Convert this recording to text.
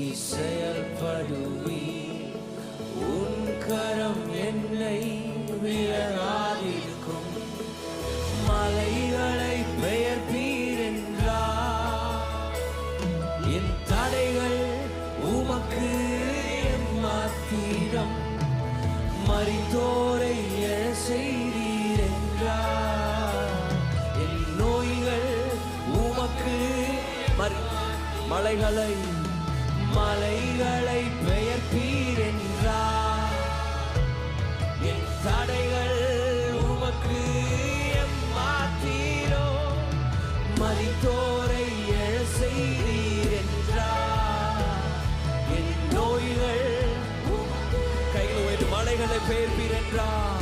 நீ செயல்படுவி உன் கரம் என்னை விலகாதிருக்கும் மலைகளை பெயர்ப்பீர் என்றார் என் தடைகள் உமக்கு மாத்திரம். மறித்தோரை எழ செய்தீர் என்றார் என் நோய்கள் உமக்கு மலைகளை மலைகளை பெயர்ப்பீர் என்றார். என் தடைகள் உமக்கு மாத்தீரோ? மதித்தோரை எழ செய்தீர் என்றார். என் நோய்கள் கையில் மலைகளை பெயர்ப்பீர் என்றார்.